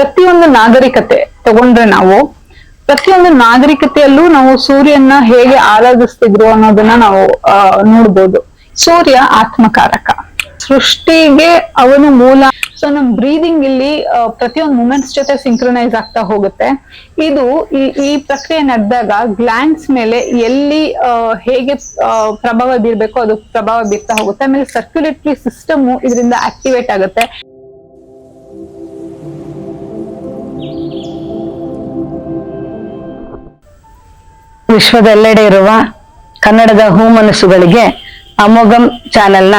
ಪ್ರತಿಯೊಂದು ನಾಗರಿಕತೆ ತಗೊಂಡ್ರೆ ನಾವು ಪ್ರತಿಯೊಂದು ನಾಗರಿಕತೆಯಲ್ಲೂ ನಾವು ಸೂರ್ಯನ ಹೇಗೆ ಆರಾಧಿಸ್ತಿದ್ರು ಅನ್ನೋದನ್ನ ನಾವು ಆ, ನೋಡ್ಬೋದು. ಸೂರ್ಯ ಆತ್ಮಕಾರಕ. ಸೃಷ್ಟಿಗೆ ಅವನು ಮೂಲ. ಸೊ ನಮ್ ಬ್ರೀದಿಂಗ್ ಇಲ್ಲಿ ಪ್ರತಿಯೊಂದು ಮೂಮೆಂಟ್ಸ್ ಜೊತೆ ಸಿಂಕ್ರನೈಸ್ ಆಗ್ತಾ ಹೋಗುತ್ತೆ. ಇದು ಈ ಪ್ರಕ್ರಿಯೆ ನಡೆದಾಗ ಗ್ಲ್ಯಾಂಡ್ಸ್ ಮೇಲೆ ಎಲ್ಲಿ ಹೇಗೆ ಪ್ರಭಾವ ಬೀರ್ಬೇಕು ಅದು ಪ್ರಭಾವ ಬೀರ್ತಾ ಹೋಗುತ್ತೆ. ಆಮೇಲೆ ಸರ್ಕ್ಯುಲೇಟರಿ ಸಿಸ್ಟಮ್ ಇದರಿಂದ ಆಕ್ಟಿವೇಟ್ ಆಗುತ್ತೆ. ವಿಶ್ವದೆಲ್ಲೆಡೆ ಇರುವ ಕನ್ನಡದ ಹೂ ಮನಸ್ಸುಗಳಿಗೆ ಅಮೋಘಂ ಚಾನೆಲ್ನ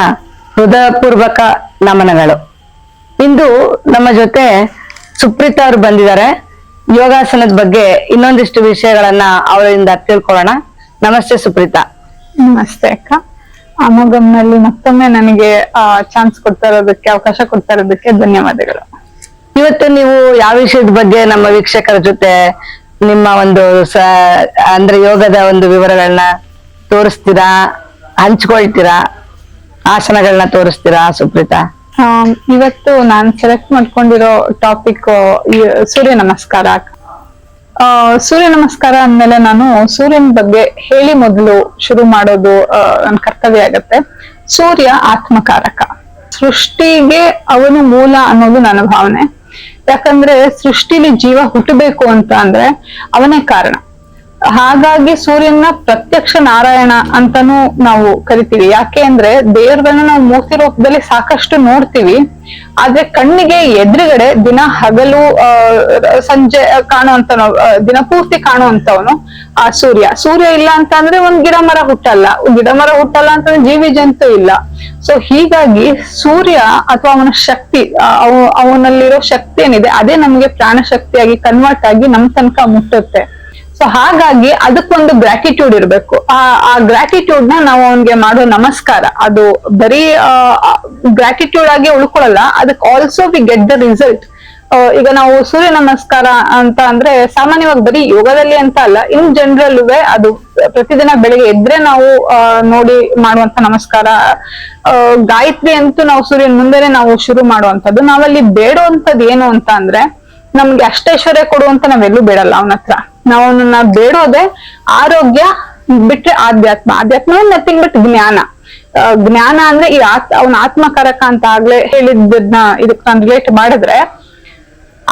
ಹೃದಯಪೂರ್ವಕ ನಮನಗಳು. ಇಂದು ನಮ್ಮ ಜೊತೆ ಸುಪ್ರೀತಾ ಅವರು ಬಂದಿದ್ದಾರೆ. ಯೋಗಾಸನದ ಬಗ್ಗೆ ಇನ್ನೊಂದಿಷ್ಟು ವಿಷಯಗಳನ್ನ ಅವರಿಂದ ತಿಳ್ಕೊಳ್ಳೋಣ. ನಮಸ್ತೆ ಸುಪ್ರೀತಾ. ನಮಸ್ತೆ ಅಕ್ಕ. ಅಮೋಘಂನಲ್ಲಿ ಮತ್ತೊಮ್ಮೆ ನನಗೆ ಚಾನ್ಸ್ ಕೊಡ್ತಾ ಇರೋದಕ್ಕೆ ಅವಕಾಶ ಕೊಡ್ತಾ ಇರೋದಕ್ಕೆ ಧನ್ಯವಾದಗಳು. ಇವತ್ತು ನೀವು ಯಾವ ವಿಷಯದ ಬಗ್ಗೆ ನಮ್ಮ ವೀಕ್ಷಕರ ಜೊತೆ ನಿಮ್ಮ ಒಂದು ಅಂದ್ರೆ ಯೋಗದ ಒಂದು ವಿವರಗಳನ್ನ ತೋರಿಸ್ತೀರಾ? ಹಂಚ್ಕೊಳ್ತೀರಾ? ಆಸನಗಳನ್ನ ತೋರಿಸ್ತೀರಾ, ಸುಪ್ರೀತಾ? ಇವತ್ತು ನಾನು ಸೆಲೆಕ್ಟ್ ಮಾಡ್ಕೊಂಡಿರೋ ಟಾಪಿಕ್ ಸೂರ್ಯ ನಮಸ್ಕಾರ. ಸೂರ್ಯ ನಮಸ್ಕಾರ ಅಂದ್ಮೇಲೆ ನಾನು ಸೂರ್ಯನ ಬಗ್ಗೆ ಹೇಳಿ ಮೊದಲು ಶುರು ಮಾಡೋದು ನನ್ನ ಕರ್ತವ್ಯ ಆಗತ್ತೆ. ಸೂರ್ಯ ಆತ್ಮಕಾರಕ. ಸೃಷ್ಟಿಗೆ ಅವನು ಮೂಲ ಅನ್ನೋದು ನನ್ನ ಭಾವನೆ. ಯಾಕಂದ್ರೆ ಸೃಷ್ಟಿಲಿ ಜೀವ ಹುಟ್ಟಬೇಕು ಅಂತ ಅಂದ್ರೆ ಅವನೇ ಕಾರಣ. ಹಾಗಾಗಿ ಸೂರ್ಯನ ಪ್ರತ್ಯಕ್ಷ ನಾರಾಯಣ ಅಂತಾನೂ ನಾವು ಕರಿತೀವಿ. ಯಾಕೆ ಅಂದ್ರೆ ದೇವರುಗಳನ್ನ ನಾವು ಮೂರ್ತಿ ರೂಪದಲ್ಲಿ ಸಾಕಷ್ಟು ನೋಡ್ತೀವಿ. ಆದ್ರೆ ಕಣ್ಣಿಗೆ ಎದುರುಗಡೆ ದಿನ ಹಗಲು ಸಂಜೆ ಕಾಣುವಂತ ದಿನ ಪೂರ್ತಿ ಕಾಣುವಂತವನು ಆ ಸೂರ್ಯ. ಸೂರ್ಯ ಇಲ್ಲ ಅಂತ ಅಂದ್ರೆ ಒಂದ್ ಗಿಡ ಮರ ಹುಟ್ಟಲ್ಲ. ಗಿಡ ಮರ ಹುಟ್ಟಲ್ಲ ಅಂತಂದ್ರೆ ಜೀವಿ ಜಂತು ಇಲ್ಲ. ಸೊ ಹೀಗಾಗಿ ಸೂರ್ಯ ಅಥವಾ ಅವನ ಶಕ್ತಿ ಅವನಲ್ಲಿರೋ ಶಕ್ತಿ ಏನಿದೆ, ಅದೇ ನಮ್ಗೆ ಪ್ರಾಣ ಶಕ್ತಿಯಾಗಿ ಕನ್ವರ್ಟ್ ಆಗಿ ನಮ್ ತನಕ ಮುಟ್ಟುತ್ತೆ. ಸೊ ಹಾಗಾಗಿ ಅದಕ್ಕೊಂದು ಗ್ರಾಟಿಟ್ಯೂಡ್ ಇರಬೇಕು. ಆ ಆ ಗ್ರಾಟಿಟ್ಯೂಡ್ನ ನಾವು ಅವನ್ಗೆ ಮಾಡೋ ನಮಸ್ಕಾರ. ಅದು ಬರೀ ಗ್ರಾಟಿಟ್ಯೂಡ್ ಆಗಿ ಉಳ್ಕೊಳ್ಳಲ್ಲ ಅದಕ್ಕೆ also we get the result ಈಗ ನಾವು ಸೂರ್ಯ ನಮಸ್ಕಾರ ಅಂತ ಅಂದ್ರೆ ಸಾಮಾನ್ಯವಾಗಿ ಬರೀ ಯೋಗದಲ್ಲಿ ಅಂತ ಅಲ್ಲ ಇನ್ ಜನರಲ್ ಅದು ಪ್ರತಿದಿನ ಬೆಳಿಗ್ಗೆ ಎದ್ರೆ ನಾವು ನೋಡಿ ಮಾಡುವಂತ ನಮಸ್ಕಾರ. ಗಾಯತ್ರಿ ಅಂತೂ ನಾವು ಸೂರ್ಯನ ಮುಂದೆನೆ ನಾವು ಶುರು ಮಾಡುವಂತದ್ದು ನಾವಲ್ಲಿ ಬೇಡುವಂತದ್ದು ಏನು ಅಂತ ಅಂದ್ರೆ, ನಮ್ಗೆ ಅಷ್ಟೈಶ್ವರ್ಯ ಕೊಡುವಂತ ನಾವೆಲ್ಲೂ ಬೇಡಲ್ಲ ಅವನ ಹತ್ರ. ನಾವು ಅವನನ್ನ ಬೇಡೋದೆ ಆರೋಗ್ಯ ಬಿಟ್ರೆ ಆಧ್ಯಾತ್ಮ. ಆಧ್ಯಾತ್ಮ ನಥಿಂಗ್ ಬಟ್ ಜ್ಞಾನ. ಜ್ಞಾನ ಅಂದ್ರೆ ಈ ಆತ್, ಅವನ ಆತ್ಮಕಾರಕ ಅಂತ ಆಗ್ಲೇ ಹೇಳಿದ್ದನ್ನ ಇದಕ್ ರಿಲೇಟ್ ಮಾಡಿದ್ರೆ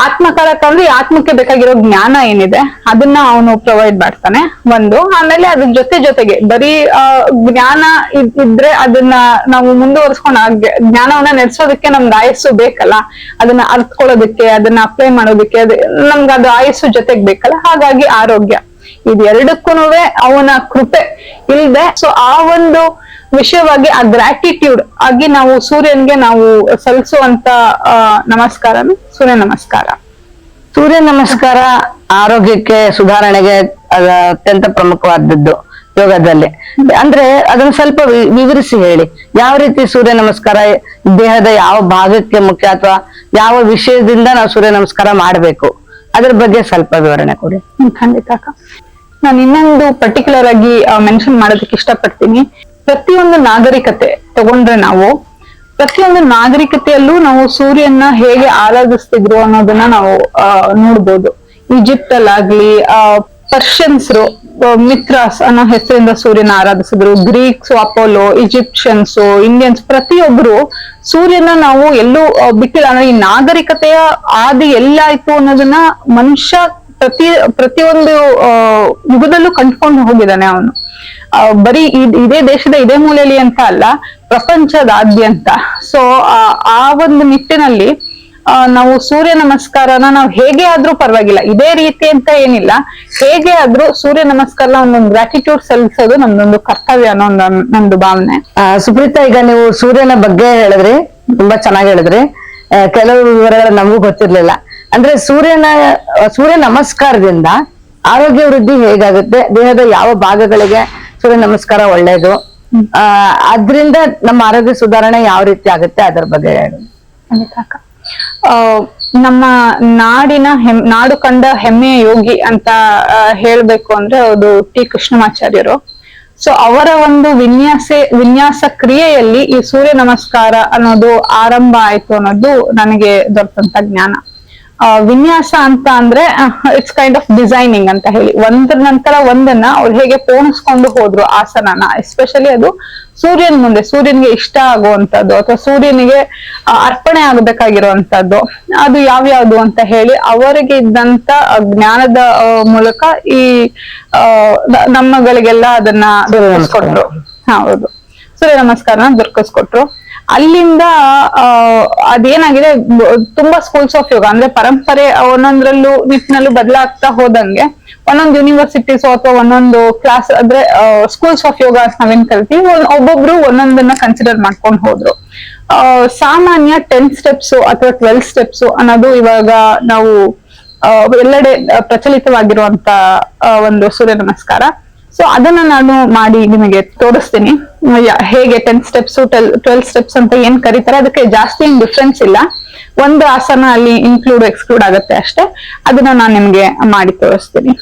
ಆತ್ಮಕಾರಕ ಅಂದ್ರೆ ಆತ್ಮಕ್ಕೆ ಬೇಕಾಗಿರೋ ಜ್ಞಾನ ಏನಿದೆ, ಅದನ್ನ ಅವನು ಪ್ರೊವೈಡ್ ಮಾಡ್ತಾನೆ. ಒಂದು, ಆಮೇಲೆ ಅದ್ರ ಜೊತೆ ಜೊತೆಗೆ ಬರೀ ಜ್ಞಾನ ಇದ್- ಇದ್ರೆ ಅದನ್ನ ನಾವು ಮುಂದುವರ್ಸ್ಕೊಂಡು ಜ್ಞಾನವನ್ನ ನಡೆಸೋದಕ್ಕೆ ನಮ್ಗೆ ಆಯಸ್ಸು ಬೇಕಲ್ಲ, ಅದನ್ನ ಅರ್ತ್ಕೊಳ್ಳೋದಕ್ಕೆ, ಅದನ್ನ ಅಪ್ಲೈ ಮಾಡೋದಕ್ಕೆ, ಅದು, ನಮ್ಗೆ ಅದು ಆಯಸ್ಸು ಜೊತೆಗೆ ಬೇಕಲ್ಲ, ಹಾಗಾಗಿ ಆರೋಗ್ಯ. ಇದೆರಡಕ್ಕೂ ಅವನ ಕೃಪೆ ಇಲ್ದೆ ಸೊ ಆ ಒಂದು ವಿಷಯವಾಗಿ ಆ ಗ್ರಾಟಿಟ್ಯೂಡ್ ಆಗಿ ನಾವು ಸೂರ್ಯನ್ಗೆ ನಾವು ಸಲ್ಲಿಸುವಂತ ನಮಸ್ಕಾರನು ಸೂರ್ಯ ನಮಸ್ಕಾರ. ಸೂರ್ಯ ನಮಸ್ಕಾರ ಆರೋಗ್ಯಕ್ಕೆ, ಸುಧಾರಣೆಗೆ ಅತ್ಯಂತ ಪ್ರಮುಖವಾದದ್ದು ಯೋಗದಲ್ಲಿ. ಅಂದ್ರೆ ಅದನ್ನ ಸ್ವಲ್ಪ ವಿವರಿಸಿ ಹೇಳಿ. ಯಾವ ರೀತಿ ಸೂರ್ಯ ನಮಸ್ಕಾರ ದೇಹದ ಯಾವ ಭಾಗಕ್ಕೆ ಮುಖ್ಯ ಅಥವಾ ಯಾವ ವಿಷಯದಿಂದ ನಾವು ಸೂರ್ಯ ನಮಸ್ಕಾರ ಮಾಡಬೇಕು? ಅದ್ರ ಬಗ್ಗೆ ಸ್ವಲ್ಪ ವಿವರಣೆ ಕೊಡಿ. ಖಂಡಿತ. ನಾನು ಇನ್ನೊಂದು ಪರ್ಟಿಕ್ಯುಲರ್ ಆಗಿ ಮೆನ್ಷನ್ ಮಾಡೋದಕ್ಕೆ ಇಷ್ಟಪಡ್ತೀನಿ. ಪ್ರತಿಯೊಂದು ನಾಗರಿಕತೆ ತಗೊಂಡ್ರೆ ನಾವು, ಪ್ರತಿಯೊಂದು ನಾಗರಿಕತೆಯಲ್ಲೂ ನಾವು ಸೂರ್ಯನ ಹೇಗೆ ಆರಾಧಿಸ್ತಿದ್ರು ಅನ್ನೋದನ್ನ ನಾವು ಅಹ್ ನೋಡ್ಬೋದು. ಈಜಿಪ್ಟ್ ಅಲ್ಲಾಗ್ಲಿ ಆ, ಪರ್ಷಿಯನ್ಸ್ರು ಮಿತ್ರಾಸ್ ಅನ್ನೋ ಹೆಸರಿಂದ ಸೂರ್ಯನ ಆರಾಧಿಸಿದ್ರು. ಗ್ರೀಕ್ಸ್, ಅಪೋಲೋ, ಈಜಿಪ್ಷಿಯನ್ಸ್, ಇಂಡಿಯನ್ಸ್ ಪ್ರತಿಯೊಬ್ರು ಸೂರ್ಯನ ನಾವು ಎಲ್ಲೂ ಬಿಟ್ಟಿಲ್ಲ. ಅಂದ್ರೆ ಈ ನಾಗರಿಕತೆಯ ಆದಿ ಎಲ್ಲಾಯ್ತು ಅನ್ನೋದನ್ನ ಮನುಷ್ಯ ಪ್ರತಿ, ಪ್ರತಿಯೊಂದು ಯುಗದಲ್ಲೂ ಕಂಡುಕೊಂಡು ಹೋಗಿದ್ದಾನೆ ಅವನು. ಬರೀ ಇದ್- ದೇಶದ ಇದೇ ಮೂಲೆಯಲ್ಲಿ ಅಂತ ಅಲ್ಲ, ಪ್ರಪಂಚದಾದ್ಯಂತ. ಸೊ ಆ ಒಂದು ನಿಟ್ಟಿನಲ್ಲಿ ನಾವು ಸೂರ್ಯ ನಮಸ್ಕಾರನ ನಾವು ಹೇಗೆ ಆದ್ರೂ ಪರವಾಗಿಲ್ಲ. ಇದೇ ರೀತಿ ಅಂತ ಏನಿಲ್ಲ. ಹೇಗೆ ಆದ್ರೂ ಸೂರ್ಯ ನಮಸ್ಕಾರ ಒಂದೊಂದು ಗ್ರಾಟಿಟ್ಯೂಡ್ ಸಲ್ಲಿಸೋದು ನಮ್ದೊಂದು ಕರ್ತವ್ಯ ಅನ್ನೋ ಒಂದು ನಂದು ಭಾವನೆ. ಸುಪ್ರೀತಾ, ಈಗ ನೀವು ಸೂರ್ಯನ ಬಗ್ಗೆ ಹೇಳಿದ್ರಿ, ತುಂಬಾ ಚೆನ್ನಾಗಿ ಹೇಳಿದ್ರಿ. ಕೆಲವು ವಿವರಗಳು ನಮಗೂ ಗೊತ್ತಿರ್ಲಿಲ್ಲ. ಅಂದ್ರೆ ಸೂರ್ಯನ, ಸೂರ್ಯ ನಮಸ್ಕಾರದಿಂದ ಆರೋಗ್ಯ ವೃದ್ಧಿ ಹೇಗಾಗುತ್ತೆ, ದೇಹದ ಯಾವ ಭಾಗಗಳಿಗೆ ಸೂರ್ಯ ನಮಸ್ಕಾರ ಒಳ್ಳೇದು, ಆ, ಅದ್ರಿಂದ ನಮ್ಮ ಆರೋಗ್ಯ ಸುಧಾರಣೆ ಯಾವ ರೀತಿ ಆಗುತ್ತೆ ಅದ್ರ ಬಗ್ಗೆ ಹೇಳಿ. ನಮ್ಮ ನಾಡಿನ ಹೆಮ್, ನಾಡು ಕಂಡ ಹೆಮ್ಮೆಯ ಯೋಗಿ ಅಂತ ಹೇಳ್ಬೇಕು ಅಂದ್ರೆ ಅದು ಟಿ ಕೃಷ್ಣಮಾಚಾರ್ಯರು. ಸೊ ಅವರ ಒಂದು ವಿನ್ಯಾಸ ವಿನ್ಯಾಸ ಕ್ರಿಯೆಯಲ್ಲಿ ಈ ಸೂರ್ಯ ನಮಸ್ಕಾರ ಅನ್ನೋದು ಆರಂಭ ಆಯ್ತು ಅನ್ನೋದು ನನಗೆ ದೊರೆತಂತ ಜ್ಞಾನ. ವಿನ್ಯಾಸ ಅಂತ ಅಂದ್ರೆ ಇಟ್ಸ್ ಕೈಂಡ್ ಆಫ್ ಡಿಸೈನಿಂಗ್ ಅಂತ ಹೇಳಿ. ಒಂದ್ರ ನಂತರ ಒಂದನ್ನ ಅವ್ರು ಹೇಗೆ ಪೋಣಿಸ್ಕೊಂಡು ಹೋದ್ರು ಆಸನನ. ಎಸ್ಪೆಷಲಿ ಅದು ಸೂರ್ಯನ ಮುಂದೆ ಸೂರ್ಯನಿಗೆ ಇಷ್ಟ ಆಗುವಂತದ್ದು ಅಥವಾ ಸೂರ್ಯನಿಗೆ ಅರ್ಪಣೆ ಆಗಬೇಕಾಗಿರುವಂತದ್ದು ಅದು ಯಾವ್ಯಾವ್ದು ಅಂತ ಹೇಳಿ ಅವರಿಗೆ ಇದ್ದಂತ ಜ್ಞಾನದ ಮೂಲಕ ಈ ನಮ್ಮಗಳಿಗೆಲ್ಲ ಅದನ್ನ ದೊರಕಿಸ್ಕೊಟ್ರು. ಹೌದು. ಸೂರ್ಯ ನಮಸ್ಕಾರನ ದೊರಕಿಸ್ಕೊಟ್ರು. ಅಲ್ಲಿಂದ ಅದೇನಾಗಿದೆ ತುಂಬಾ ಸ್ಕೂಲ್ಸ್ ಆಫ್ ಯೋಗ ಅಂದ್ರೆ ಪರಂಪರೆ ಒಂದೊಂದ್ರಲ್ಲೂ ನಿಟ್ಟಿನಲ್ಲೂ ಬದಲಾಗ್ತಾ ಹೋದಂಗೆ, ಒಂದೊಂದು ಯೂನಿವರ್ಸಿಟೀಸ್ ಅಥವಾ ಒಂದೊಂದು ಕ್ಲಾಸ್ ಅಂದ್ರೆ ಸ್ಕೂಲ್ಸ್ ಆಫ್ ಯೋಗ ನಾವೇನ್ ಕರಿತೀವಿ ಒಬ್ಬೊಬ್ರು ಒಂದೊಂದನ್ನ ಕನ್ಸಿಡರ್ ಮಾಡ್ಕೊಂಡು ಹೋದ್ರು. ಸಾಮಾನ್ಯ ಟೆನ್ ಸ್ಟೆಪ್ಸ್ ಅಥವಾ ಟ್ವೆಲ್ ಸ್ಟೆಪ್ಸ್ ಅನ್ನೋದು ಇವಾಗ ನಾವು ಎಲ್ಲೆಡೆ ಪ್ರಚಲಿತವಾಗಿರುವಂತ ಒಂದು ಸೂರ್ಯ ನಮಸ್ಕಾರ. ಸೊ ಅದನ್ನ ನಾನು ಮಾಡಿ ನಿಮಗೆ ತೋರಿಸ್ತೀನಿ. ಹೇಗೆ ಟೆನ್ ಸ್ಟೆಪ್ಸ್ ಟ್ವೆಲ್ ಸ್ಟೆಪ್ಸ್ ಅಂತ ಏನ್ ಕರೀತಾರೆ, ಅದಕ್ಕೆ ಜಾಸ್ತಿ ಏನ್ ಡಿಫ್ರೆನ್ಸ್ ಇಲ್ಲ. ಒಂದು ಆಸನ ಅಲ್ಲಿ ಇನ್ಕ್ಲೂಡ್ ಎಕ್ಸ್ಕ್ಲೂಡ್ ಆಗುತ್ತೆ ಅಷ್ಟೇ. ಅದನ್ನ ನಾನು ನಿಮ್ಗೆ ಮಾಡಿ ತೋರಿಸ್ತೀನಿ.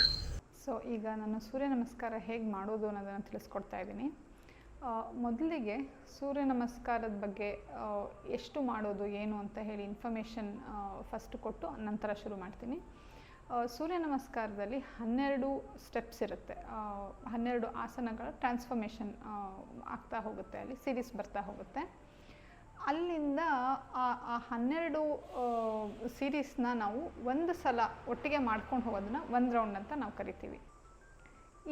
ಸೊ ಈಗ ನಾನು ಸೂರ್ಯ ನಮಸ್ಕಾರ ಹೇಗೆ ಮಾಡೋದು ಅನ್ನೋದನ್ನ ತಿಳಿಸ್ಕೊಡ್ತಾ ಇದ್ದೀನಿ. ಮೊದಲಿಗೆ ಸೂರ್ಯ ನಮಸ್ಕಾರದ ಬಗ್ಗೆ ಎಷ್ಟು ಮಾಡೋದು, ಏನು ಅಂತ ಹೇಳಿ ಇನ್ಫಾರ್ಮೇಷನ್ ಫಸ್ಟ್ ಕೊಟ್ಟು ನಂತರ ಶುರು ಮಾಡ್ತೀನಿ. ಸೂರ್ಯ ನಮಸ್ಕಾರದಲ್ಲಿ ಹನ್ನೆರಡು ಸ್ಟೆಪ್ಸ್ ಇರುತ್ತೆ. ಹನ್ನೆರಡು ಆಸನಗಳ ಟ್ರಾನ್ಸ್ಫಾರ್ಮೇಷನ್ ಆಗ್ತಾ ಹೋಗುತ್ತೆ ಅಲ್ಲಿ ಸೀರೀಸ್ ಬರ್ತಾ ಹೋಗುತ್ತೆ. ಅಲ್ಲಿಂದ ಆ ಹನ್ನೆರಡು ಸೀರೀಸ್ನ ನಾವು ಒಂದು ಸಲ ಒಟ್ಟಿಗೆ ಮಾಡ್ಕೊಂಡು ಹೋಗೋದನ್ನ ಒಂದು ರೌಂಡ್ ಅಂತ ನಾವು ಕರಿತೀವಿ.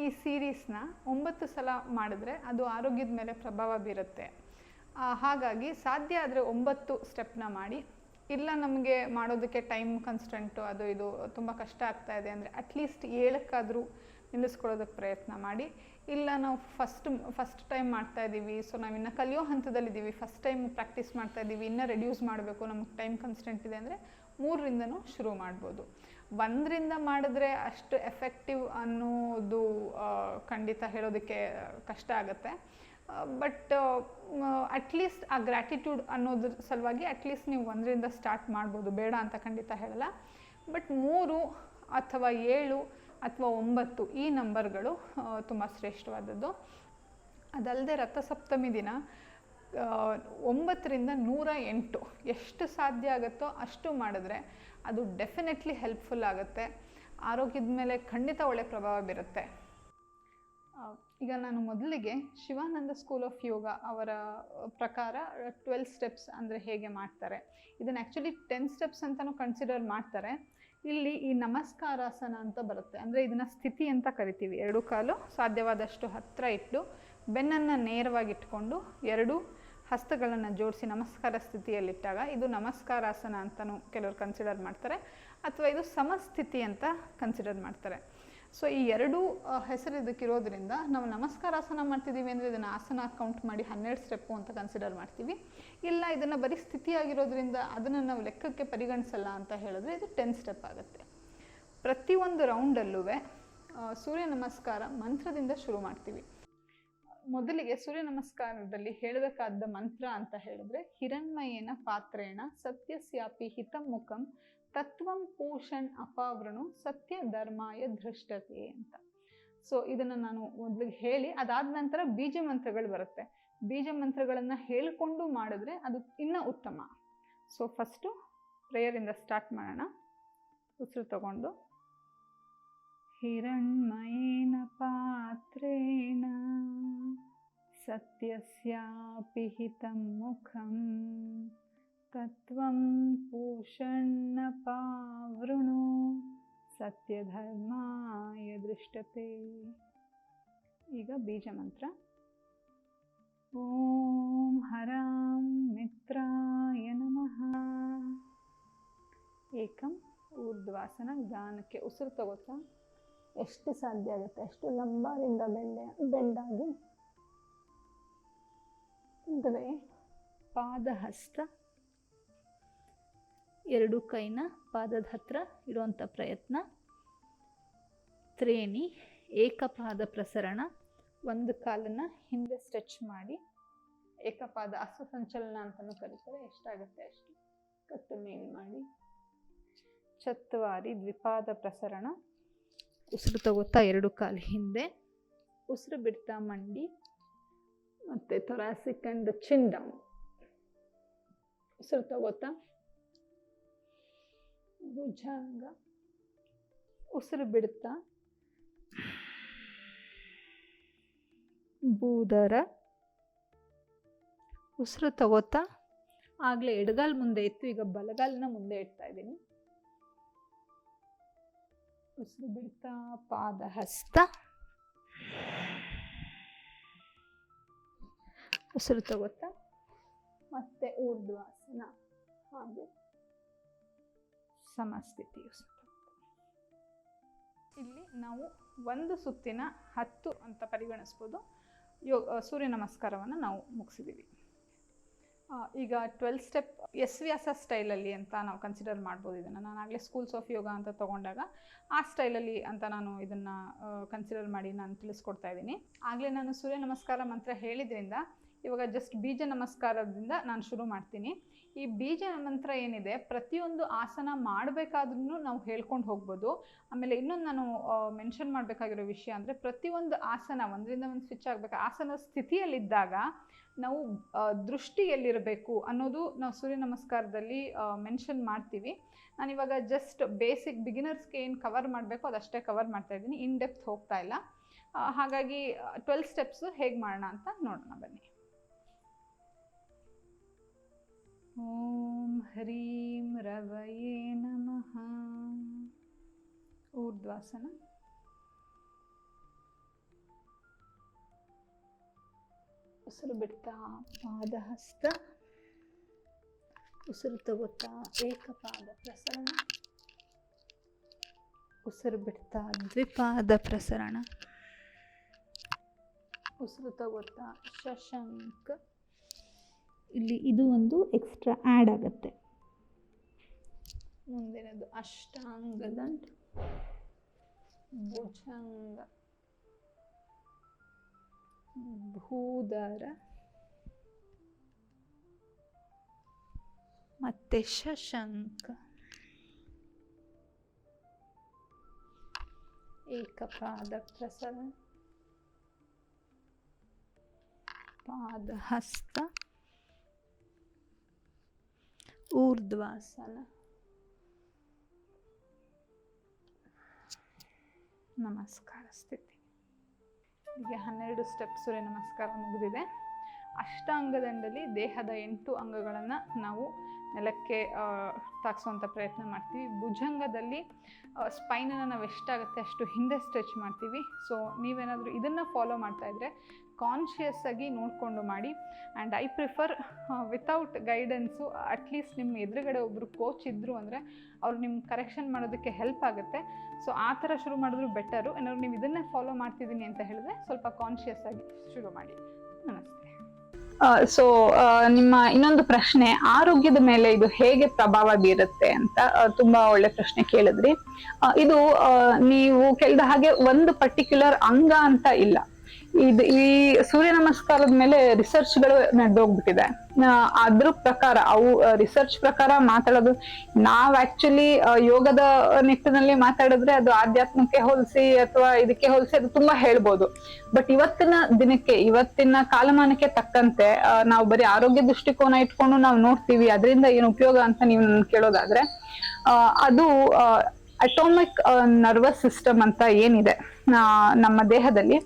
ಈ ಸೀರೀಸ್ನ ಒಂಬತ್ತು ಸಲ ಮಾಡಿದ್ರೆ ಅದು ಆರೋಗ್ಯದ ಮೇಲೆ ಪ್ರಭಾವ ಬೀರುತ್ತೆ. ಹಾಗಾಗಿ ಸಾಧ್ಯ ಆದರೆ ಒಂಬತ್ತು ಸ್ಟೆಪ್ನ ಮಾಡಿ. ಇಲ್ಲ ನಮಗೆ ಮಾಡೋದಕ್ಕೆ ಟೈಮ್ ಕನ್ಸ್ಟೆಂಟು ಅದು ಇದು ತುಂಬ ಕಷ್ಟ ಆಗ್ತಾ ಇದೆ ಅಂದರೆ ಅಟ್ಲೀಸ್ಟ್ ಏಳಕ್ಕಾದರೂ ನಿಲ್ಲಿಸ್ಕೊಳ್ಳೋದಕ್ಕೆ ಪ್ರಯತ್ನ ಮಾಡಿ. ಇಲ್ಲ ನಾವು ಫಸ್ಟ್ ಫಸ್ಟ್ ಟೈಮ್ ಮಾಡ್ತಾ ಇದ್ದೀವಿ ಸೊ ನಾವು ಇನ್ನು ಕಲಿಯೋ ಹಂತದಲ್ಲಿದ್ದೀವಿ. ಫಸ್ಟ್ ಟೈಮ್ ಪ್ರಾಕ್ಟೀಸ್ ಮಾಡ್ತಾ ಇದ್ದೀವಿ ಇನ್ನೂ ರೆಡ್ಯೂಸ್ ಮಾಡಬೇಕು, ನಮಗೆ ಟೈಮ್ ಕನ್ಸ್ಟೆಂಟ್ ಇದೆ ಅಂದರೆ ಮೂರರಿಂದನೂ ಶುರು ಮಾಡ್ಬೋದು. ಒಂದರಿಂದ ಮಾಡಿದ್ರೆ ಅಷ್ಟು ಎಫೆಕ್ಟಿವ್ ಅನ್ನೋದು ಖಂಡಿತ ಹೇಳೋದಕ್ಕೆ ಕಷ್ಟ ಆಗುತ್ತೆ. ಬಟ್ ಅಟ್ಲೀಸ್ಟ್ ಆ ಗ್ರ್ಯಾಟಿಟ್ಯೂಡ್ ಅನ್ನೋದ್ರ ಸಲುವಾಗಿ ಅಟ್ಲೀಸ್ಟ್ ನೀವು ಒಂದರಿಂದ ಸ್ಟಾರ್ಟ್ ಮಾಡ್ಬೋದು. ಬೇಡ ಅಂತ ಖಂಡಿತ ಹೇಳಲ್ಲ. ಬಟ್ ಮೂರು ಅಥವಾ ಏಳು ಅಥವಾ ಒಂಬತ್ತು ಈ ನಂಬರ್ಗಳು ತುಂಬ ಶ್ರೇಷ್ಠವಾದದ್ದು. ಅದಲ್ಲದೆ ರಥಸಪ್ತಮಿ ದಿನ ಒಂಬತ್ತರಿಂದ ನೂರ ಎಂಟು. ಎಷ್ಟು ಸಾಧ್ಯ ಆಗುತ್ತೋ ಅಷ್ಟು ಮಾಡಿದ್ರೆ ಅದು ಡೆಫಿನೆಟ್ಲಿ ಹೆಲ್ಪ್ಫುಲ್ ಆಗುತ್ತೆ. ಆರೋಗ್ಯದ ಮೇಲೆ ಖಂಡಿತ ಒಳ್ಳೆ ಪ್ರಭಾವ ಬೀರುತ್ತೆ. ಈಗ ನಾನು ಮೊದಲಿಗೆ ಶಿವಾನಂದ ಸ್ಕೂಲ್ ಆಫ್ ಯೋಗ ಅವರ ಪ್ರಕಾರ ಟ್ವೆಲ್ ಸ್ಟೆಪ್ಸ್ ಅಂದರೆ ಹೇಗೆ ಮಾಡ್ತಾರೆ. ಇದನ್ನು ಆ್ಯಕ್ಚುಲಿ ಟೆನ್ ಸ್ಟೆಪ್ಸ್ ಅಂತಲೂ ಕನ್ಸಿಡರ್ ಮಾಡ್ತಾರೆ. ಇಲ್ಲಿ ಈ ನಮಸ್ಕಾರಾಸನ ಅಂತ ಬರುತ್ತೆ. ಅಂದರೆ ಇದನ್ನು ಸ್ಥಿತಿ ಅಂತ ಕರಿತೀವಿ. ಎರಡು ಕಾಲು ಸಾಧ್ಯವಾದಷ್ಟು ಹತ್ತಿರ ಇಟ್ಟು ಬೆನ್ನನ್ನು ನೇರವಾಗಿ ಇಟ್ಕೊಂಡು ಎರಡು ಹಸ್ತಗಳನ್ನು ಜೋಡಿಸಿ ನಮಸ್ಕಾರ ಸ್ಥಿತಿಯಲ್ಲಿಟ್ಟಾಗ ಇದು ನಮಸ್ಕಾರಾಸನ ಅಂತಲೂ ಕೆಲವರು ಕನ್ಸಿಡರ್ ಮಾಡ್ತಾರೆ, ಅಥವಾ ಇದು ಸಮಸ್ಥಿತಿ ಅಂತ ಕನ್ಸಿಡರ್ ಮಾಡ್ತಾರೆ. ಸೊ ಈ ಎರಡೂ ಹೆಸರು ಇದಕ್ಕಿರೋದ್ರಿಂದ ನಾವು ನಮಸ್ಕಾರಾಸನ ಮಾಡ್ತಿದ್ದೀವಿ ಅಂದರೆ ಇದನ್ನು ಆಸನ ಕೌಂಟ್ ಮಾಡಿ ಹನ್ನೆರಡು ಸ್ಟೆಪ್ಪು ಅಂತ ಕನ್ಸಿಡರ್ ಮಾಡ್ತೀವಿ. ಇಲ್ಲ, ಇದನ್ನು ಬರೀ ಸ್ಥಿತಿಯಾಗಿರೋದ್ರಿಂದ ಅದನ್ನು ನಾವು ಲೆಕ್ಕಕ್ಕೆ ಪರಿಗಣಿಸಲ್ಲ ಅಂತ ಹೇಳಿದ್ರೆ ಇದು ಟೆನ್ ಸ್ಟೆಪ್ ಆಗುತ್ತೆ. ಪ್ರತಿಯೊಂದು ರೌಂಡಲ್ಲೂ ಸೂರ್ಯ ನಮಸ್ಕಾರ ಮಂತ್ರದಿಂದ ಶುರು ಮಾಡ್ತೀವಿ. ಮೊದಲಿಗೆ ಸೂರ್ಯ ನಮಸ್ಕಾರದಲ್ಲಿ ಹೇಳಬೇಕಾದ ಮಂತ್ರ ಅಂತ ಹೇಳಿದ್ರೆ, ಹಿರಣ್ಮಯೇನ ಪಾತ್ರೇಣ ಸತ್ಯಸ್ಯಾಪಿ ಹಿತಮುಖಂ ತತ್ವಂ ಪೂಷಣ್ ಅಪಾವೃಣು ಸತ್ಯ ಧರ್ಮಾಯ ಧೃಷ್ಟತೆ ಅಂತ. ಸೊ ಇದನ್ನು ನಾನು ಮೊದಲಿಗೆ ಹೇಳಿ, ಅದಾದ ನಂತರ ಬೀಜ ಮಂತ್ರಗಳು ಬರುತ್ತೆ. ಬೀಜ ಮಂತ್ರಗಳನ್ನು ಹೇಳಿಕೊಂಡು ಮಾಡಿದ್ರೆ ಅದು ಇನ್ನೂ ಉತ್ತಮ. ಸೊ ಫಸ್ಟು ಪ್ರೇಯರಿಂದ ಸ್ಟಾರ್ಟ್ ಮಾಡೋಣ. ಉಸಿರು ತಗೊಂಡು. ಹಿರಣ್ಮಯೇನ ಪಾತ್ರೇಣ ಸತ್ಯಸ್ಯಾಪಿ हितं ಮುಖಂ ತತ್ವಂ पूषण्णपावृणु ಸತ್ಯಧರ್ಮಾಯ ದೃಷ್ಟತೆ ಈಗ ಬೀಜ ಮಂತ್ರ ಓಂ ಹರಾಂ ಮಿತ್ರಾಯ ನಮಃ. ಏಕಂ ಊರ್ಧ್ವಾಸನ ಗಾನಕ್ಕೆ ಉಸಿರು ತಗೋತಾ, ಎಷ್ಟು ಸಾಧ್ಯ ಆಗುತ್ತೆ? ಅಷ್ಟು ಲಂಬಾರಿಂದ ಬೆಂಡೆ ಬೆಂಡಾಗಿ? ಅಂದರೆ ಪಾದಹಸ್ತ. ಎರಡು ಕೈನ ಪಾದದ ಹತ್ರ ಇರುವಂಥ ಪ್ರಯತ್ನ. ತ್ರೇಣಿ, ಏಕಪಾದ ಪ್ರಸರಣ. ಒಂದು ಕಾಲನ್ನು ಹಿಂದೆ ಸ್ಟ್ರೆಚ್ ಮಾಡಿ ಏಕಪಾದ ಅಸ್ವಸಂಚಲನ ಅಂತಲೂ ಕರೀತಾರೆ. ಎಷ್ಟಾಗುತ್ತೆ ಅಷ್ಟು? ಕತ್ತು ಮೇಲ್ ಮಾಡಿ. ಚತ್ವಾರಿ ದ್ವಿಪಾದ ಪ್ರಸರಣ. ಉಸಿರು ತಗೋತಾ ಎರಡು ಕಾಲು ಹಿಂದೆ. ಉಸಿರು ಬಿಡ್ತಾ ಮಂಡಿ. ಮತ್ತು ಥೊರಾಸಿಕ್ ಆ್ಯಂಡ್ ಚಿನ್ ಡೌನ್ ಉಸಿರು ತಗೋತಾ ಭುಜಂಗ. ಉಸಿರು ಬಿಡುತ್ತಾ? ಬೂದರ ಉಸಿರು ತಗೋತಾ ಆಗಲೇ ಎಡಗಾಲ್ ಮುಂದೆ ಇತ್ತು, ಈಗ ಬಲಗಾಲನ ಮುಂದೆ ಇಡ್ತಾ ಇದ್ದೀನಿ. ಉಸಿರು ಬಿಡ್ತಾ, ಪಾದ ಹಸ್ತ ಉಸಿರು ತಗೋತಾ ಮತ್ತೆ ಊರ್ಧ್ವಾಸನ ಹಾಗೂ ಸಮಸ್ಥಿತಿ ಉಸಿರು. ಇಲ್ಲಿ ನಾವು ಒಂದು ಸುತ್ತಿನ ಹತ್ತು ಅಂತ ಪರಿಗಣಿಸ್ಬೋದು. ಯೋ ಸೂರ್ಯ ನಮಸ್ಕಾರವನ್ನು ನಾವು ಮುಗಿಸಿದ್ದೀವಿ. ಈಗ ಟ್ವೆಲ್ ಸ್ಟೆಪ್ ಎಸ್ ವ್ಯಾಸ ಸ್ಟೈಲಲ್ಲಿ ಅಂತ ನಾವು ಕನ್ಸಿಡರ್ ಮಾಡ್ಬೋದು ಇದನ್ನು. ನಾನು ಆಗಲೇ ಸ್ಕೂಲ್ಸ್ ಆಫ್ ಯೋಗ ಅಂತ ತೊಗೊಂಡಾಗ ಆ ಸ್ಟೈಲಲ್ಲಿ ಅಂತ ನಾನು ಇದನ್ನು ಕನ್ಸಿಡರ್ ಮಾಡಿ ನಾನು ತಿಳಿಸ್ಕೊಡ್ತಾ ಇದ್ದೀನಿ. ಆಗಲೇ ನಾನು ಸೂರ್ಯ ನಮಸ್ಕಾರ ಮಂತ್ರ ಹೇಳಿದ್ರಿಂದ ಇವಾಗ ಜಸ್ಟ್ ಬೀಜ ನಮಸ್ಕಾರದಿಂದ ನಾನು ಶುರು ಮಾಡ್ತೀನಿ. ಈ ಬೀಜ ಮಂತ್ರ ಏನಿದೆ? ಪ್ರತಿಯೊಂದು ಆಸನ ಮಾಡಬೇಕಾದ್ರೂ ನಾವು ಹೇಳ್ಕೊಂಡು ಹೋಗ್ಬೋದು. ಆಮೇಲೆ ಇನ್ನೊಂದು ನಾನು ಮೆನ್ಷನ್ ಮಾಡಬೇಕಾಗಿರೋ ವಿಷಯ ಅಂದರೆ ಪ್ರತಿಯೊಂದು ಆಸನ ಒಂದರಿಂದ ಒಂದು ಸ್ವಿಚ್ ಆಗಬೇಕು. ಆಸನ ಸ್ಥಿತಿಯಲ್ಲಿದ್ದಾಗ ನಾವು ದೃಷ್ಟಿಯಲ್ಲಿರಬೇಕು ಅನ್ನೋದು ನಾವು ಸೂರ್ಯ ನಮಸ್ಕಾರದಲ್ಲಿ ಮೆನ್ಷನ್ ಮಾಡ್ತೀವಿ. ನಾನಿವಾಗ ಜಸ್ಟ್ ಬೇಸಿಕ್ ಬಿಗಿನರ್ಸ್ಗೆ ಏನು ಕವರ್ ಮಾಡಬೇಕು ಅದಷ್ಟೇ ಕವರ್ ಮಾಡ್ತಾ ಇದ್ದೀನಿ. ಇನ್ ಡೆಪ್ತ್ ಹೋಗ್ತಾ ಇಲ್ಲ. ಹಾಗಾಗಿ ಟ್ವೆಲ್ ಸ್ಟೆಪ್ಸು ಹೇಗೆ ಮಾಡೋಣ ಅಂತ ನೋಡೋಣ ಬನ್ನಿ. ಓಂ ಹ್ರೀಂ ರವಯೇ ನಮಃ ಊರ್ಧ್ವಾಸನ ಉಸಿರು ಬಿಡ್ತಾ ಪಾದಹಸ್ತ ಉಸಿರು ತಗೋತಾ ಏಕಪಾದ ಪ್ರಸರಣ ಉಸಿರು ಬಿಡ್ತಾ ದ್ವಿಪಾದ ಪ್ರಸರಣ ಉಸಿರು ತಗೋತಾ ಶಶಂಕ ಇಲ್ಲಿ ಇದು ಒಂದು ಎಕ್ಸ್ಟ್ರಾ ಆ್ಯಡ್ ಆಗುತ್ತೆ. ಮುಂದಿನದು ಅಷ್ಟಾಂಗದ ಭುಜಂಗ. ಭೂದರ. ಮತ್ತೆ ಶಶಂಕ. ಏಕಪಾದ ಪ್ರಸರಣ. ಪಾದಹಸ್ತ. ಊರ್ಧ್ವಾಸನ. ನಮಸ್ಕಾರ ಸ್ಥಿತಿ. ಈಗ ಹನ್ನೆರಡು ಸ್ಟೆಪ್ ಸೂರ್ಯ ನಮಸ್ಕಾರ ಮುಗಿದಿದೆ. ಅಷ್ಟಾಂಗದಂಡಲ್ಲಿ ದೇಹದ ಎಂಟು ಅಂಗಗಳನ್ನು ನಾವು ನೆಲಕ್ಕೆ ತಾಗಿಸುವಂಥ ಪ್ರಯತ್ನ ಮಾಡ್ತೀವಿ. ಭುಜಂಗದಲ್ಲಿ ಸ್ಪೈನನ್ನು ನಾವು ಎಷ್ಟಾಗುತ್ತೆ ಅಷ್ಟು ಹಿಂದೆ ಸ್ಟ್ರೆಚ್ ಮಾಡ್ತೀವಿ. ಸೊ ನೀವೇನಾದರೂ ಇದನ್ನು ಫಾಲೋ ಮಾಡ್ತಾ ಇದ್ದರೆ ಕಾನ್ಷಿಯಸ್ ಆಗಿ ನೋಡಿಕೊಂಡು ಮಾಡಿ. And I prefer without guidance at least ನಿಮ್ಮ ಎದುರುಗಡೆ ಒಬ್ಬರು ಕೋಚ್ ಇದ್ದರು ಅಂದರೆ ಅವ್ರು ನಿಮ್ಮ ಕರೆಕ್ಷನ್ ಮಾಡೋದಕ್ಕೆ ಹೆಲ್ಪ್ ಆಗುತ್ತೆ. ಸೊ ಆ ಥರ ಶುರು ಮಾಡಿದ್ರು ಬೆಟರು ಏನಾದ್ರು ನೀವು ಇದನ್ನೇ ಫಾಲೋ ಮಾಡ್ತಿದ್ದೀನಿ ಅಂತ ಹೇಳಿದ್ರೆ ಸ್ವಲ್ಪ ಕಾನ್ಷಿಯಸ್ ಆಗಿ ಶುರು ಮಾಡಿ. ನಮಸ್ತೆ. ಸೊ ನಿಮ್ಮ ಇನ್ನೊಂದು ಪ್ರಶ್ನೆ, ಆರೋಗ್ಯದ ಮೇಲೆ ಇದು ಹೇಗೆ ಪ್ರಭಾವ ಬೀರುತ್ತೆ ಅಂತ ತುಂಬಾ ಒಳ್ಳೆ ಪ್ರಶ್ನೆ ಕೇಳಿದ್ರಿ. ಇದು ನೀವು ಕೇಳಿದ ಹಾಗೆ ಒಂದು ಪರ್ಟಿಕ್ಯುಲರ್ ಅಂಗ ಅಂತ ಇಲ್ಲ. ಇದು ಈ ಸೂರ್ಯ ನಮಸ್ಕಾರದ ಮೇಲೆ ರಿಸರ್ಚ್ಗಳು ನಡೆದೋಗ್ಬಿಟ್ಟಿದೆ. ಆ, ಅದ್ರ ಪ್ರಕಾರ ಅವು ರಿಸರ್ಚ್ ಪ್ರಕಾರ ಮಾತಾಡೋದು ನಾವ್ ಆಕ್ಚುಲಿ ಯೋಗದ ನಿಟ್ಟಿನಲ್ಲಿ ಮಾತಾಡಿದ್ರೆ ಅದು ಆಧ್ಯಾತ್ಮಕ್ಕೆ ಹೋಲಿಸಿ ಅಥವಾ ಇದಕ್ಕೆ ಹೋಲಿಸಿ ಅದು ತುಂಬಾ ಹೇಳ್ಬೋದು. ಬಟ್ ಇವತ್ತಿನ ದಿನಕ್ಕೆ ಇವತ್ತಿನ ಕಾಲಮಾನಕ್ಕೆ ತಕ್ಕಂತೆ ನಾವು ಬರೀ ಆರೋಗ್ಯ ದೃಷ್ಟಿಕೋನ ಇಟ್ಕೊಂಡು ನಾವು ನೋಡ್ತೀವಿ ಅದರಿಂದ ಏನು ಉಪಯೋಗ ಅಂತ ನೀವು ಕೇಳೋದಾದ್ರೆ ಅದು ಅಟೋಮಿಕ್ ನರ್ವಸ್ ಸಿಸ್ಟಮ್ ಅಂತ ಏನಿದೆ ನಮ್ಮ ದೇಹದಲ್ಲಿ.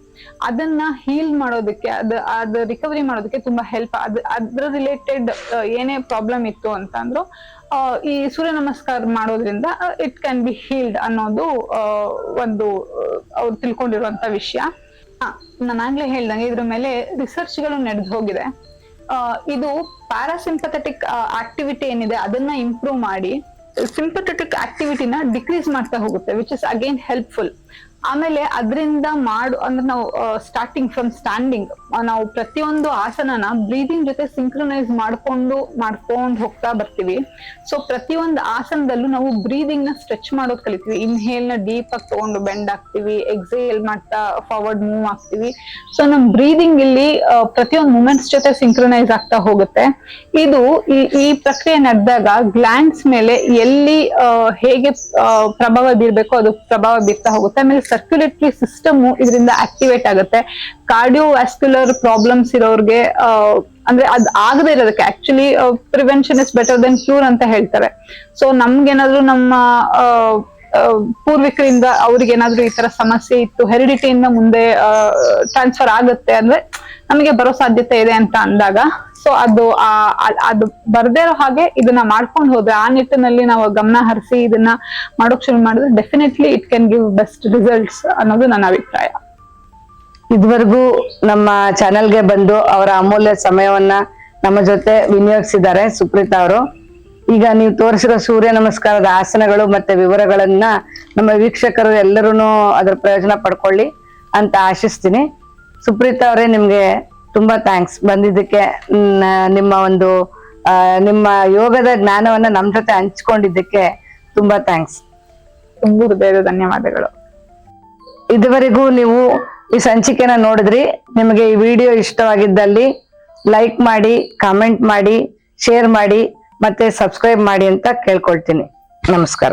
ಅದನ್ನ ಹೀಲ್ ಮಾಡೋದಕ್ಕೆ, ಅದ, ಅದು ರಿಕವರಿ ಮಾಡೋದಕ್ಕೆ ತುಂಬಾ ಹೆಲ್ಪ್ ಅದು, ಅದ್ರ ರಿಲೇಟೆಡ್ ಏನೇ ಪ್ರಾಬ್ಲಮ್ ಇತ್ತು ಅಂತಂದ್ರು ಅಂದ್ರು ಈ ಸೂರ್ಯ ನಮಸ್ಕಾರ ಮಾಡೋದ್ರಿಂದ ಇಟ್ ಕ್ಯಾನ್ ಬಿ ಹೀಲ್ಡ್ ಅನ್ನೋದು ಒಂದು ಅವ್ರು ತಿಳ್ಕೊಂಡಿರುವಂತ ವಿಷಯ. ನಾನು ಆಗ್ಲೇ ಹೇಳ್ದಂಗೆ ಇದ್ರ ಮೇಲೆ ರಿಸರ್ಚ್ಗಳು ನಡೆದು ಹೋಗಿದೆ. ಇದು ಪ್ಯಾರಾಸಿಂಪಥೆಟಿಕ್ ಆಕ್ಟಿವಿಟಿ ಏನಿದೆ, ಅದನ್ನ ಇಂಪ್ರೂವ್ ಮಾಡಿ ಸಿಂಪಥೆಟಿಕ್ ಆಕ್ಟಿವಿಟಿನ ಡಿಕ್ರೀಸ್ ಮಾಡ್ತಾ ಹೋಗುತ್ತೆ ವಿಚ್ ಇಸ್ ಅಗೇನ್ ಹೆಲ್ಪ್ಫುಲ್ ಆಮೇಲೆ ಅದರಿಂದ ಮಾಡು, ಅಂದ್ರೆ ನಾವು ಸ್ಟಾರ್ಟಿಂಗ್ ಫ್ರಮ್ ಸ್ಟ್ಯಾಂಡಿಂಗ್ ನಾವು ಪ್ರತಿಯೊಂದು ಆಸನನ ಬ್ರೀದಿಂಗ್ ಜೊತೆ ಸಿಂಕ್ರನೈಸ್ ಮಾಡ್ಕೊಂಡು ಮಾಡ್ಕೊಂಡು ಹೋಗ್ತಾ ಬರ್ತೀವಿ. ಸೊ ಪ್ರತಿಯೊಂದು ಆಸನದಲ್ಲೂ ನಾವು ಬ್ರೀದಿಂಗ್ನ ಸ್ಟ್ರೆಚ್ ಮಾಡೋದು ಕಲಿತೀವಿ. ಇನ್ಹೇಲ್ನ ಡೀಪ್ ಆಗಿ ತಗೊಂಡು ಬೆಂಡ್ ಆಗ್ತೀವಿ ಎಕ್ಸೇಲ್ ಮಾಡ್ತಾ ಫಾರ್ವರ್ಡ್ ಮೂವ್ ಆಗ್ತೀವಿ. ಸೊ ನಮ್ ಬ್ರೀದಿಂಗ್ ಇಲ್ಲಿ ಪ್ರತಿಯೊಂದು ಮೂಮೆಂಟ್ಸ್ ಜೊತೆ ಸಿಂಕ್ರನೈಸ್ ಆಗ್ತಾ ಹೋಗುತ್ತೆ. ಇದು ಈ ಪ್ರಕ್ರಿಯೆ ನಡೆದಾಗ ಗ್ಲ್ಯಾಂಡ್ಸ್ ಮೇಲೆ ಎಲ್ಲಿ ಹೇಗೆ ಪ್ರಭಾವ ಬೀರ್ಬೇಕೋ ಅದು ಪ್ರಭಾವ ಬೀರ್ತಾ ಹೋಗುತ್ತೆ. ಆಮೇಲೆ ಸರ್ಕ್ಯುಲೇಟರಿ ಸಿಸ್ಟಮ್ ಇದರಿಂದ ಆಕ್ಟಿವೇಟ್ ಆಗುತ್ತೆ. ಕಾರ್ಡಿಯೋ ವ್ಯಾಸ್ಕ್ಯುಲರ್ ಪ್ರಾಬ್ಲಮ್ಸ್ ಇರೋರ್ಗೆ ಅಂದ್ರೆ ಅದ್ ಆಗದೆ ಇರೋದಕ್ಕೆ. Actually prevention is better than cure ಅಂತ ಹೇಳ್ತಾರೆ. ಸೊ ನಮ್ಗೇನಾದ್ರೂ ನಮ್ಮ ಪೂರ್ವಿಕರಿಂದ ಅವ್ರಿಗೆ ಏನಾದ್ರೂ ಈ ತರ ಸಮಸ್ಯೆ ಇತ್ತು ಹೆರಿಡಿಟಿಯಿಂದ ಮುಂದೆ ಟ್ರಾನ್ಸ್ಫರ್ ಆಗುತ್ತೆ ಅಂದ್ರೆ ನಮಗೆ ಬರೋ ಸಾಧ್ಯತೆ ಇದೆ ಅಂತ ಅಂದಾಗ ಸೊ ಅದು ಆ- ಅದು ಬರ್ದೇ ಇರೋ ಹಾಗೆ ಇದನ್ನ ಮಾಡ್ಕೊಂಡು ಹೋದ್ರೆ ಆ ನಿಟ್ಟಿನಲ್ಲಿ ನಾವು ಗಮನ ಹರಿಸಿ ಇದನ್ನ ಮಾಡೋಕ್ ಶುರು ಮಾಡಿದ್ರೆ definitely it can give best results ಅನ್ನೋದು ನನ್ನ ಅಭಿಪ್ರಾಯ. ಇದುವರೆಗೂ ನಮ್ಮ ಚಾನೆಲ್ಗೆ ಬಂದು ಅವರ ಅಮೂಲ್ಯ ಸಮಯವನ್ನ ನಮ್ಮ ಜೊತೆ ವಿನಿಯೋಗಿಸಿದ್ದಾರೆ ಸುಪ್ರೀತಾ ಅವರು. ಈಗ ನೀವು ತೋರಿಸಿರೋ ಸೂರ್ಯ ನಮಸ್ಕಾರದ ಆಸನಗಳು ಮತ್ತೆ ವಿವರಗಳನ್ನ ನಮ್ಮ ವೀಕ್ಷಕರು ಎಲ್ಲರೂ ಅದರ ಪ್ರಯೋಜನ ಪಡ್ಕೊಳ್ಳಿ ಅಂತ ಆಶಿಸ್ತೀನಿ. ಸುಪ್ರೀತಾ ಅವರೇ ನಿಮ್ಗೆ ತುಂಬಾ ಥ್ಯಾಂಕ್ಸ್ ಬಂದಿದ್ದಕ್ಕೆ ನಿಮ್ಮ ಒಂದು ನಿಮ್ಮ ಯೋಗದ ಜ್ಞಾನವನ್ನ ನಮ್ ಜೊತೆ ಹಂಚ್ಕೊಂಡಿದ್ದಕ್ಕೆ ತುಂಬಾ ಥ್ಯಾಂಕ್ಸ್ ತುಂಬು ಹೃದಯದ ಧನ್ಯವಾದಗಳು. ಇದುವರೆಗೂ ನೀವು ಈ ಸಂಚಿಕೆನ ನೋಡಿದ್ರಿ. ನಿಮಗೆ ಈ ವಿಡಿಯೋ ಇಷ್ಟವಾಗಿದ್ದಲ್ಲಿ ಲೈಕ್ ಮಾಡಿ ಕಾಮೆಂಟ್ ಮಾಡಿ ಶೇರ್ ಮಾಡಿ ಮತ್ತೆ ಸಬ್ಸ್ಕ್ರೈಬ್ ಮಾಡಿ ಅಂತ ಕೇಳ್ಕೊಳ್ತೀನಿ. ನಮಸ್ಕಾರ.